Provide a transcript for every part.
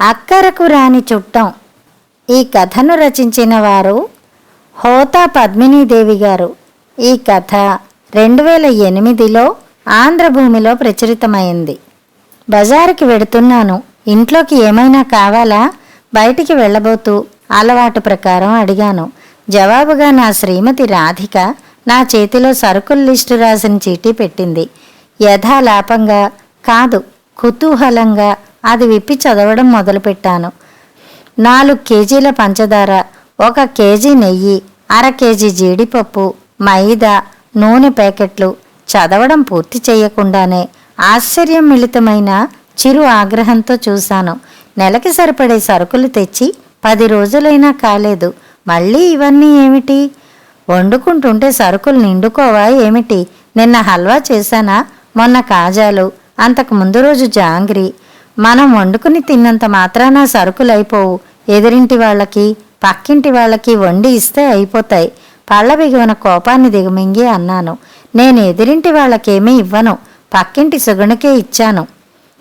అక్కరకు రాని చుట్టం. ఈ కథను రచించిన వారు హోతా పద్మినీదేవి గారు. ఈ కథ రెండు వేల ఎనిమిదిలో ఆంధ్రభూమిలో ప్రచురితమైంది. బజారుకి వెడుతున్నాను. ఇంట్లోకి ఏమైనా కావాలా? బయటికి వెళ్ళబోతూ అలవాటు ప్రకారం అడిగాను. జవాబుగా నా శ్రీమతి రాధిక నా చేతిలో సరుకుల లిస్టు రాసిన చీటీ పెట్టింది. యథాలాపంగా కాదు కుతూహలంగా అది విప్పి చదవడం మొదలుపెట్టాను. నాలుగు కేజీల పంచదార ఒక కేజీ నెయ్యి అర కేజీ జీడిపప్పు మైదా నూనె ప్యాకెట్లు. చదవడం పూర్తి చేయకుండానే ఆశ్చర్యం మిళితమైన చిరు ఆగ్రహంతో చూశాను. నెలకి సరిపడే సరుకులు తెచ్చి పది రోజులైనా కాలేదు. మళ్ళీ ఇవన్నీ ఏమిటి? వండుకుంటుంటే సరుకులు నిండుకోవా ఏమిటి? నిన్న హల్వా చేశానా? మొన్న కాజాలు అంతకు ముందు రోజు జాంగ్రీ మనం వండుకుని తిన్నంత మాత్రాన సరుకులు అయిపోవు ఎదురింటి వాళ్ళకి పక్కింటి వాళ్ళకి వండి ఇస్తే అయిపోతాయి. పళ్ళ బిగువన కోపాన్ని దిగమింగి అన్నాను. నేను ఎదిరింటి వాళ్ళకేమీ ఇవ్వను. పక్కింటి సుగుణకే ఇచ్చాను.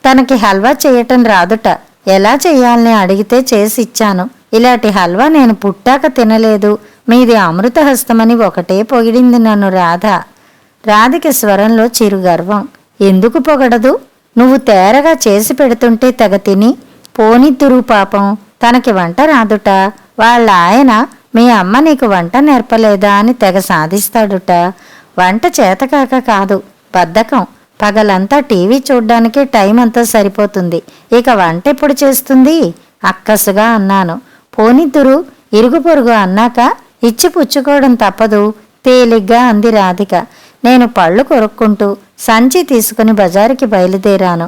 తనకి హల్వా చేయటం రాదుట. ఎలా చేయాలని అడిగితే చేసి ఇచ్చాను. ఇలాంటి హల్వా నేను పుట్టాక తినలేదు. మీది అమృతహస్తమని ఒకటే పొగిడింది నన్ను రాధ. రాధిక స్వరంలో చిరు గర్వం. ఎందుకు పొగడదు? నువ్వు తేరగా చేసి పెడుతుంటే తెగ తిని పోనిద్దురు పాపం. తనకి వంట రాదుట. వాళ్ళ ఆయన మీ అమ్మ నీకు వంట నేర్పలేదా? అని తెగ సాధిస్తాడుట. వంట చేతకాక కాదు బద్ధకం. పగలంతా టీవీ చూడ్డానికే టైం అంతా సరిపోతుంది. ఇక వంట ఎప్పుడు చేస్తుంది? అక్కసుగా అన్నాను. పోనిద్దురు ఇరుగు పొరుగు అన్నాక ఇచ్చి పుచ్చుకోవడం తప్పదు. తేలిగ్గా అంది రాధిక. నేను పళ్ళు కొరుక్కుంటూ సంచి తీసుకుని బజారుకి బయలుదేరాను.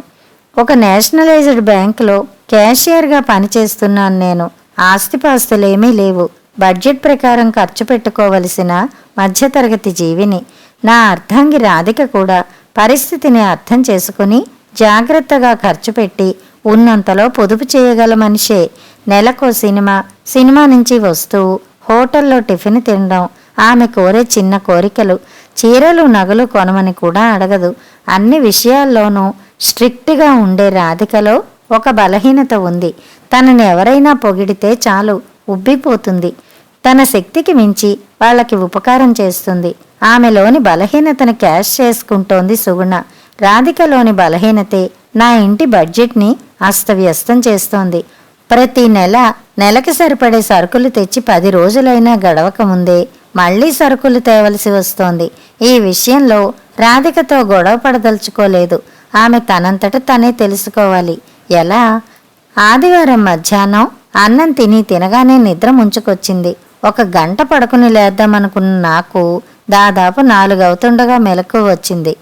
ఒక నేషనలైజ్డ్ బ్యాంకులో క్యాషియర్గా పనిచేస్తున్నాను నేను. ఆస్తిపాస్తులేమీ లేవు. బడ్జెట్ ప్రకారం ఖర్చు పెట్టుకోవలసిన మధ్యతరగతి జీవిని నా అర్థంగి రాధిక కూడా పరిస్థితిని అర్థం చేసుకుని జాగ్రత్తగా ఖర్చు పెట్టి ఉన్నంతలో పొదుపు చేయగల మనిషే. నెలకో సినిమా సినిమా నుంచి వస్తువు హోటల్లో టిఫిన్ తినడం ఆమె కోరే చిన్న కోరికలు చీరలు నగలు కొనమని కూడా అడగదు. అన్ని విషయాల్లోనూ స్ట్రిక్ట్గా ఉండే రాధికలో ఒక బలహీనత ఉంది. తనని ఎవరైనా పొగిడితే చాలు ఉబ్బిపోతుంది. తన శక్తికి మించి వాళ్ళకి ఉపకారం చేస్తుంది. ఆమెలోని బలహీనతను క్యాష్ చేసుకుంటోంది సుగుణ. రాధికలోని బలహీనతే నా ఇంటి బడ్జెట్ని అస్తవ్యస్తం చేస్తోంది. ప్రతి నెల నెలకి సరిపడే సరుకులు తెచ్చి పది రోజులైనా గడవక ముందే మళ్ళీ సరుకులు తేవలసి వస్తోంది. ఈ విషయంలో రాధికతో గొడవ పడదలుచుకోలేదు. ఆమె తనంతట తనే తెలుసుకోవాలి. ఎలా? ఆదివారం మధ్యాహ్నం అన్నం తిని తినగానే నిద్ర ముంచుకొచ్చింది. ఒక గంట పడుకుని లేద్దామనుకున్న నాకు దాదాపు నాలుగవుతుండగా మెలకు వచ్చింది.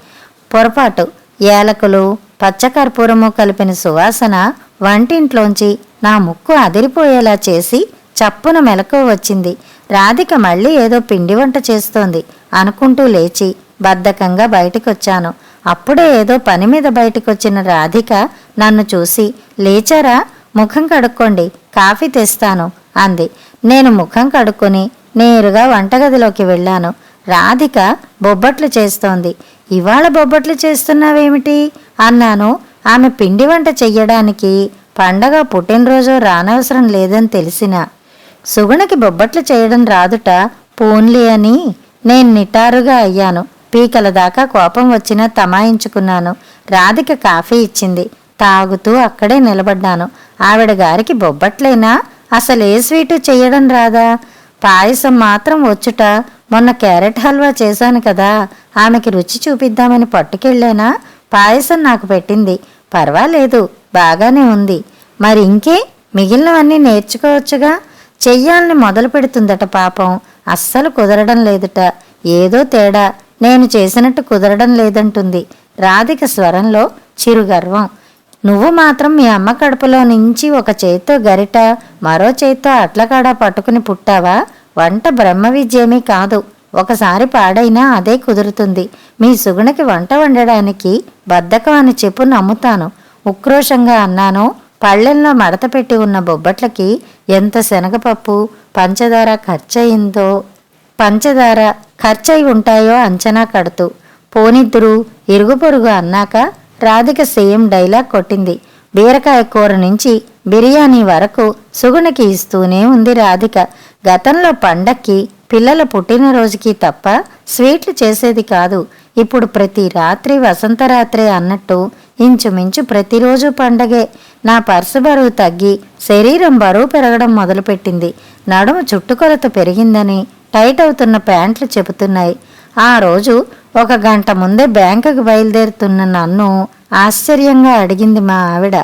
పొరపాటు. ఏలకులు పచ్చకర్పూరము కలిపిన సువాసన వంటింట్లోంచి నా ముక్కు అదిరిపోయేలా చేసి చప్పున మెలకు వచ్చింది. రాధిక మళ్ళీ ఏదో పిండి వంట చేస్తోంది అనుకుంటూ లేచి బద్ధకంగా బయటికొచ్చాను. అప్పుడే ఏదో పని మీద బయటికొచ్చిన రాధిక నన్ను చూసి లేచారా? ముఖం కడుక్కోండి కాఫీ తెస్తాను అంది. నేను ముఖం కడుక్కొని నేరుగా వంటగదిలోకి వెళ్ళాను. రాధిక బొబ్బట్లు చేస్తోంది. ఇవాళ బొబ్బట్లు చేస్తున్నావేమిటి? అన్నాను. ఆమె పిండి వంట చెయ్యడానికి పండగ పుట్టినరోజు రానవసరం లేదని తెలిసినా సుగుణకి బొబ్బట్లు చేయడం రాదుట పోన్లీ అని నేను నిటారుగా అయ్యాను. పీకల దాకా కోపం వచ్చినా తమాయించుకున్నాను. రాధిక కాఫీ ఇచ్చింది. తాగుతూ అక్కడే నిలబడ్డాను. ఆవిడ గారికి బొబ్బట్లేనా? అసలు ఏ స్వీటు చెయ్యడం రాదా? పాయసం మాత్రం వచ్చుట మొన్న క్యారెట్ హల్వా చేశాను కదా ఆమెకి రుచి చూపిద్దామని పట్టుకెళ్ళానా? పాయసం నాకు పెట్టింది. పర్వాలేదు బాగానే ఉంది. మరి ఇంకే? మిగిలినవన్నీ నేర్చుకోవచ్చుగా? చెయ్యాలని మొదలు పెడుతుందట పాపం. అస్సలు కుదరడం లేదుట. ఏదో తేడా. నేను చేసినట్టు కుదరడం లేదంటుంది. రాధిక స్వరంలో చిరుగర్వం. నువ్వు మాత్రం మీ అమ్మ కడుపులో నుంచి ఒక చేత్తో గరిట మరో చేత్తో అట్లకాడ పట్టుకుని పుట్టావా? వంట బ్రహ్మ విద్యేమీ కాదు. ఒకసారి పాడైనా అదే కుదురుతుంది. మీ సుగుణకి వంట వండడానికి బద్ధకం అని చెప్పు నమ్ముతాను. ఉక్రోషంగా అన్నాను. పళ్ళెంలో మడత పెట్టి ఉన్న బొబ్బట్లకి ఎంత శనగపప్పు పంచదార ఖర్చయిందో పంచదార ఖర్చయి ఉంటాయో అంచనా కడుతూ పోనిద్దురు ఇరుగు పొరుగు అన్నాక రాధిక సేమ్ డైలాగ్ కొట్టింది. బీరకాయ కూర నుంచి బిర్యానీ వరకు సుగుణకి ఇస్తూనే ఉంది రాధిక. గతంలో పండక్కి పిల్లల పుట్టినరోజుకి తప్ప స్వీట్లు చేసేది కాదు. ఇప్పుడు ప్రతి రాత్రి వసంతరాత్రి అన్నట్టు ఇంచుమించు ప్రతిరోజు పండగే. నా పర్సు బరువు తగ్గి శరీరం బరువు పెరగడం మొదలుపెట్టింది. నడుము చుట్టుకొలత పెరిగిందని టైట్ అవుతున్న ప్యాంట్లు చెబుతున్నాయి. ఆ రోజు ఒక గంట ముందే బ్యాంకుకు బయలుదేరుతున్న నన్ను ఆశ్చర్యంగా అడిగింది మా ఆవిడ.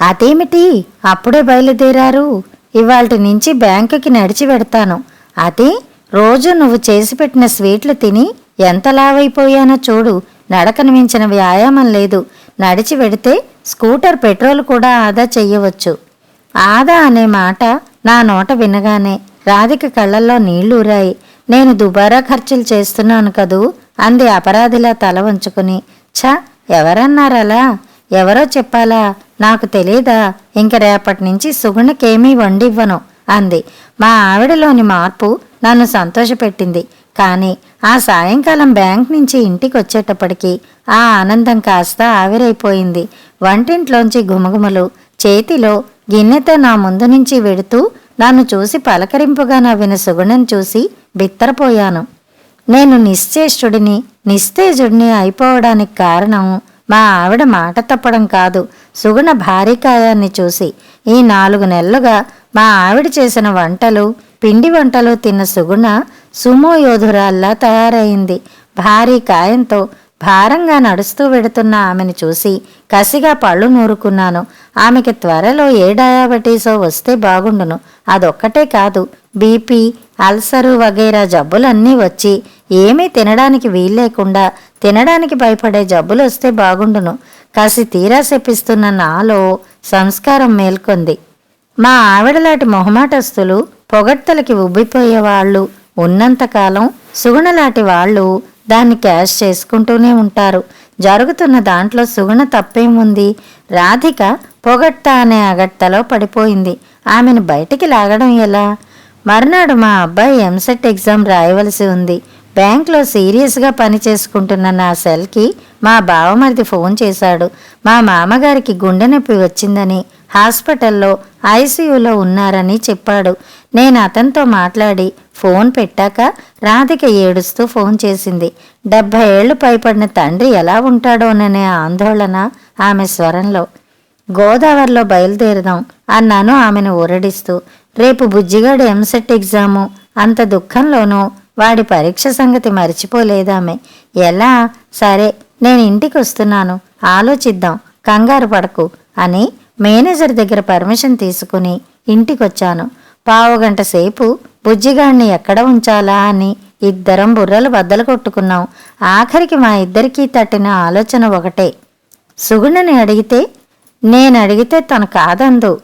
అదేమిటి? అప్పుడే బయలుదేరారు? ఇవాల్టి నుంచి బ్యాంకుకి నడిచి పెడతాను అది రోజు నువ్వు చేసి పెట్టిన స్వీట్లు తిని ఎంత లావైపోయానో చూడు. నడకను మించిన వ్యాయామం లేదు. నడిచి వెడితే స్కూటర్ పెట్రోల్ కూడా ఆదా చెయ్యవచ్చు ఆదా అనే మాట నా నోట వినగానే రాధిక కళ్ళల్లో నీళ్ళూరాయి నేను దుబారా ఖర్చులు చేస్తున్నాను కదూ? అంది అపరాధిలా తల వంచుకుని. ఛ ఎవరన్నారలా? ఎవరో చెప్పాలా? నాకు తెలీదా? ఇంక రేపటి నుంచి సుగుణకేమీ వండివ్వను అంది. మా ఆవిడలోని మార్పు నన్ను సంతోషపెట్టింది. కానీ ఆ సాయంకాలం బ్యాంక్ నుంచి ఇంటికి వచ్చేటప్పటికి ఆ ఆనందం కాస్త ఆవిరైపోయింది. వంటింట్లోంచి గుమగుమలు చేతిలో గిన్నెతో నా ముందు నుంచి వెడుతూ నన్ను చూసి పలకరింపుగా నవ్విన సుగుణం చూసి బిత్తరపోయాను. నేను నిశ్చేష్టుడిని నిస్తేజుడిని అయిపోవడానికి కారణం మా ఆవిడ మాట తప్పడం కాదు. సుగుణ భారీకాయాన్ని చూసి ఈ నాలుగు నెలలుగా మా ఆవిడ చేసిన వంటలు పిండి వంటలు తిన్న సుగుణ సుమో యోధురాల్లా తయారైంది. భారీ కాయంతో భారంగా నడుస్తూ వెడుతున్న ఆమెను చూసి కసిగా పళ్ళు నూరుకున్నాను. ఆమెకి త్వరలో ఏ డయాబెటీసో వస్తే బాగుండును. అదొక్కటే కాదు బీపీ అల్సరు వగైరా జబ్బులన్నీ వచ్చి ఏమీ తినడానికి వీల్లేకుండా తినడానికి భయపడే జబ్బులు వస్తే బాగుండును. కాసి తీరా చెప్పిస్తున్న నాలో సంస్కారం మేల్కొంది. మా ఆవిడలాంటి మొహమాటస్తులు పొగడ్తలకి ఉబ్బిపోయేవాళ్ళు ఉన్నంతకాలం సుగుణలాంటి వాళ్ళు దాన్ని క్యాష్ చేసుకుంటూనే ఉంటారు. జరుగుతున్న దాంట్లో సుగుణ తప్పేముంది? రాధిక పొగట్ట అనే అగట్టలో పడిపోయింది. ఆమెను బయటికి లాగడం ఎలా? మర్నాడు మా అబ్బాయి ఎంసెట్ ఎగ్జామ్ రాయవలసి ఉంది. బ్యాంక్లో సీరియస్గా పని చేసుకుంటున్న నా సెల్కి మా బావమరిది ఫోన్ చేశాడు. మా మామగారికి గుండె నొప్పి వచ్చిందని హాస్పిటల్లో ఐసీయూలో ఉన్నారని చెప్పాడు. నేను అతనితో మాట్లాడి ఫోన్ పెట్టాక రాధిక ఏడుస్తూ ఫోన్ చేసింది. డెబ్భై ఏళ్ళు పైపడిన తండ్రి ఎలా ఉంటాడోననే ఆందోళన ఆమె స్వరంలో. గోదావరిలో బయలుదేరదాం అన్నాను ఆమెను ఊరడిస్తూ. రేపు బుజ్జిగాడు ఎంసెట్ ఎగ్జాము. అంత దుఃఖంలోనూ వాడి పరీక్ష సంగతి మర్చిపోలేదామె. ఎలా? సరే నేను ఇంటికి వస్తున్నాను ఆలోచిద్దాం. కంగారు పడకు అని మేనేజర్ దగ్గర పర్మిషన్ తీసుకుని ఇంటికొచ్చాను. పావుగంట సేపు బుజ్జిగాడిని ఎక్కడ ఉంచాలా అని ఇద్దరం బుర్రలు బద్దలు కొట్టుకున్నాం. ఆఖరికి మా ఇద్దరికీ తట్టిన ఆలోచన ఒకటే. సుగుణని అడిగితే నేను అడిగితే తను కాదందు.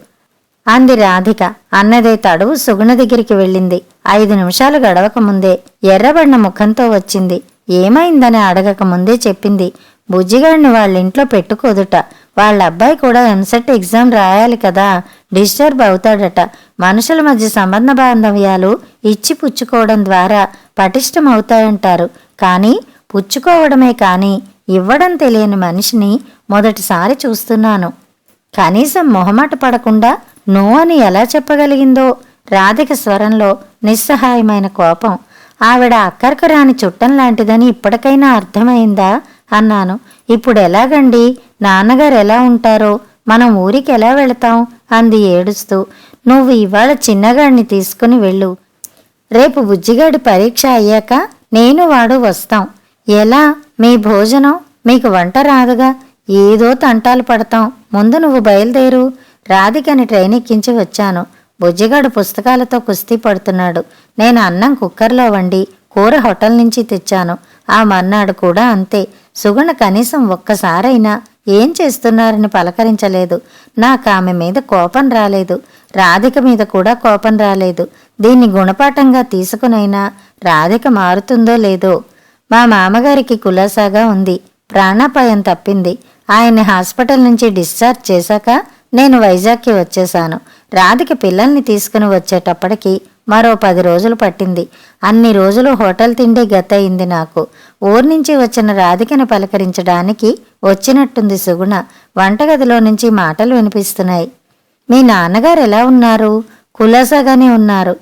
అంది రాధిక. అన్నదే తడువు సుగుణ దగ్గరికి వెళ్ళింది. ఐదు నిమిషాలు గడవక ముందే ఎర్రబడిన ముఖంతో వచ్చింది. ఏమైందని అడగక ముందే చెప్పింది. బుజ్జిగాడిని వాళ్ళ ఇంట్లో పెట్టుకోదుట. వాళ్ళ అబ్బాయి కూడా ఎంసెట్ ఎగ్జామ్ రాయాలి కదా డిస్టర్బ్ అవుతాడట. మనుషుల మధ్య సంబంధ బాంధవ్యాలు ఇచ్చి పుచ్చుకోవడం ద్వారా పటిష్టం అవుతాయంటారు కానీ పుచ్చుకోవడమే కానీ ఇవ్వడం తెలియని మనిషిని మొదటిసారి చూస్తున్నాను. కనీసం మొహమాట పడకుండా నో అని ఎలా చెప్పగలిగిందో రాధిక స్వరంలో నిస్సహాయమైన కోపం. ఆవిడ అక్కరకు రాని చుట్టం లాంటిదని ఇప్పటికైనా అర్థమైందా? అన్నాను. ఇప్పుడు ఎలాగండి? నాన్నగారు ఎలా ఉంటారో? మనం ఊరికి ఎలా వెళతాం? అంది ఏడుస్తూ. నువ్వు ఇవాళ చిన్నగాడిని తీసుకుని వెళ్ళు. రేపు బుజ్జిగాడి పరీక్ష అయ్యాక నేను వాడు వస్తాం. ఎలా? మీ భోజనం? మీకు వంట రాదుగా? ఏదో తంటాలు పడతాం. ముందు నువ్వు బయలుదేరు. రాధికని ట్రైన్ ఎక్కించి వచ్చాను. బుజ్జిగాడు పుస్తకాలతో కుస్తీ పడుతున్నాడు. నేను అన్నం కుక్కర్లో వండి కూర హోటల్ నుంచి తెచ్చాను. ఆ మన్నాడు కూడా అంతే. సుగుణ కనీసం ఒక్కసారైనా ఏం చేస్తున్నారని పలకరించలేదు. నాకు ఆమె మీద కోపం రాలేదు. రాధిక మీద కూడా కోపం రాలేదు. దీన్ని గుణపాఠంగా తీసుకునైనా రాధిక మారుతుందో లేదో? మా మామగారికి కులాసాగా ఉంది. ప్రాణాపాయం తప్పింది. ఆయన్ని హాస్పిటల్ నుంచి డిశ్చార్జ్ చేశాక నేను వైజాగ్కి వచ్చేశాను. రాధిక పిల్లల్ని తీసుకుని వచ్చేటప్పటికి మరో పది రోజులు పట్టింది. అన్ని రోజులు హోటల్ తిండి గతయింది నాకు. ఊరి నుంచి వచ్చిన రాధికని పలకరించడానికి వచ్చినట్టుంది సుగుణ. వంటగదిలో నుంచి మాటలు వినిపిస్తున్నాయి. మీ నాన్నగారు ఎలా ఉన్నారు? కులాసాగానే ఉన్నారు.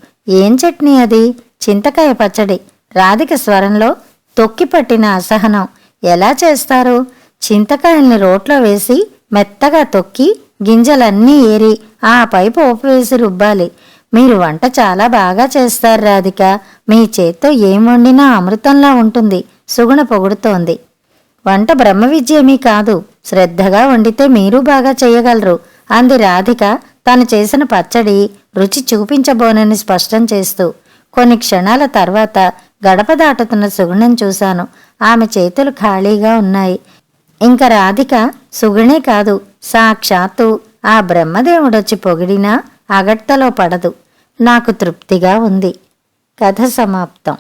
ఏం చట్నీ అది? చింతకాయ పచ్చడి. రాధిక స్వరంలో తొక్కిపట్టిన అసహనం. ఎలా చేస్తారు? చింతకాయల్ని రోట్లో వేసి మెత్తగా తొక్కి గింజలన్నీ ఏరి ఆ పైపు పోపు వేసి రుబ్బాలి. మీరు వంట చాలా బాగా చేస్తారు రాధిక. మీ చేత్తో ఏం వండినా అమృతంలా ఉంటుంది. సుగుణ పొగుడుతోంది. వంట బ్రహ్మ విద్యేమీ కాదు. శ్రద్ధగా వండితే మీరు బాగా చేయగలరు. అంది రాధిక. తాను చేసిన పచ్చడి రుచి చూపించబోనని స్పష్టం చేస్తూ. కొన్ని క్షణాల తర్వాత గడప దాటుతున్న సుగుణం చూశాను. ఆమె చేతులు ఖాళీగా ఉన్నాయి. ఇంకా రాధిక సుగుణే కాదు సాక్షాత్తు ఆ బ్రహ్మదేవుడొచ్చి పొగిడినా అగట్టలో పడదు. నాకు తృప్తిగా ఉంది. కథ సమాప్తం.